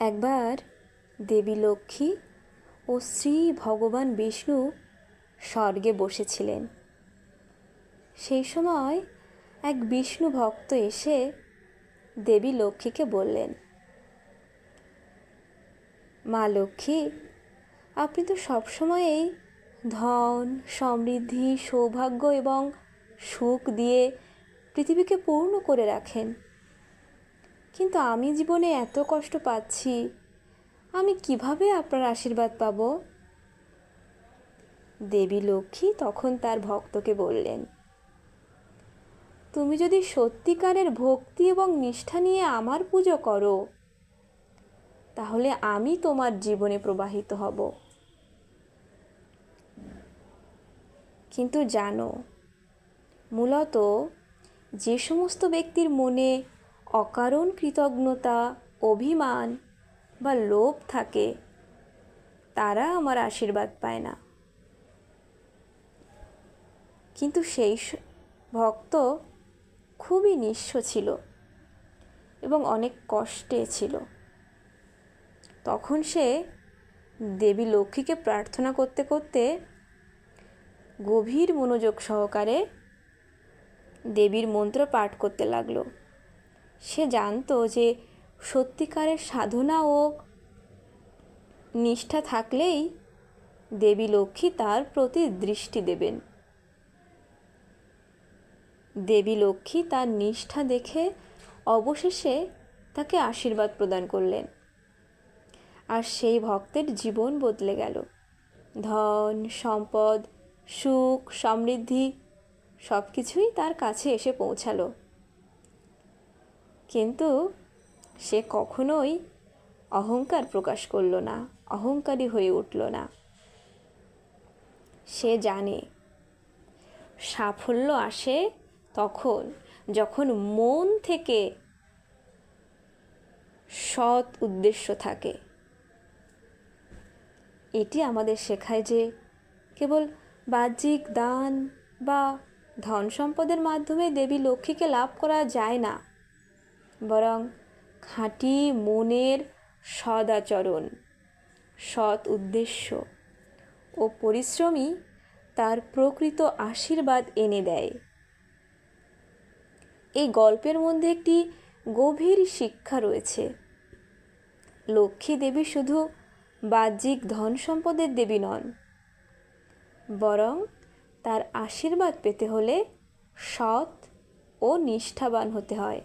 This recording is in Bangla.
একবার দেবী লক্ষ্মী ও শ্রী ভগবান বিষ্ণু স্বর্গে বসেছিলেন। সেই সময় এক বিষ্ণু ভক্ত এসে দেবী লক্ষ্মীকে বললেন, মা লক্ষ্মী, আপনি তো সবসময়ই ধন, সমৃদ্ধি, সৌভাগ্য এবং সুখ দিয়ে পৃথিবীকে পূর্ণ করে রাখেন। কিন্তু আমি জীবনে এত কষ্ট পাচ্ছি। আমি কীভাবে আপনার আশীর্বাদ পাব? দেবী লক্ষ্মী তখন তার ভক্তকে বললেন, তুমি যদি সত্যিকারের ভক্তি এবং নিষ্ঠা নিয়ে আমার পুজো করো, তাহলে আমি তোমার জীবনে প্রবাহিত হব। কিন্তু জানো, মূলত যে সমস্ত ব্যক্তির মনে অকারণ কৃতজ্ঞতা, অভিমান বা লোভ থাকে, তারা আমার আশীর্বাদ পায় না। কিন্তু সেই ভক্ত খুবই নিঃস্ব ছিল এবং অনেক কষ্টে ছিল। তখন সে দেবী লক্ষ্মীকে প্রার্থনা করতে করতে গভীর মনোযোগ সহকারে দেবীর মন্ত্র পাঠ করতে লাগল। সে জানতো যে সত্যিকারের সাধনা ও নিষ্ঠা থাকলেই দেবী লক্ষ্মী তার প্রতি দৃষ্টি দেবেন। দেবী লক্ষ্মী তার নিষ্ঠা দেখে অবশেষে তাকে আশীর্বাদ প্রদান করলেন। আর সেই ভক্তের জীবন বদলে গেল। ধন, সম্পদ, সুখ, সমৃদ্ধি সব কিছুই তার কাছে এসে পৌঁছালো। কিন্তু সে কখনোই অহংকার প্রকাশ করল না, অহংকারী হয়ে উঠল না। সে জানে, সাফল্য আসে তখন যখন মন থেকে সৎ উদ্দেশ্য থাকে। এটি আমাদের শেখায় যে কেবল বাহ্যিক দান বা ধন সম্পদের মাধ্যমে দেবী লক্ষ্মীকে লাভ করা যায় না। বরং খাঁটি মনের সদাচরণ, সৎ উদ্দেশ্য ও পরিশ্রমই তার প্রকৃত আশীর্বাদ এনে দেয়। এই গল্পের মধ্যে একটি গভীর শিক্ষা রয়েছে। লক্ষ্মী দেবী শুধু বাহ্যিক ধন সম্পদের দেবী নন, বরং তার আশীর্বাদ পেতে হলে সৎ ও নিষ্ঠাবান হতে হয়।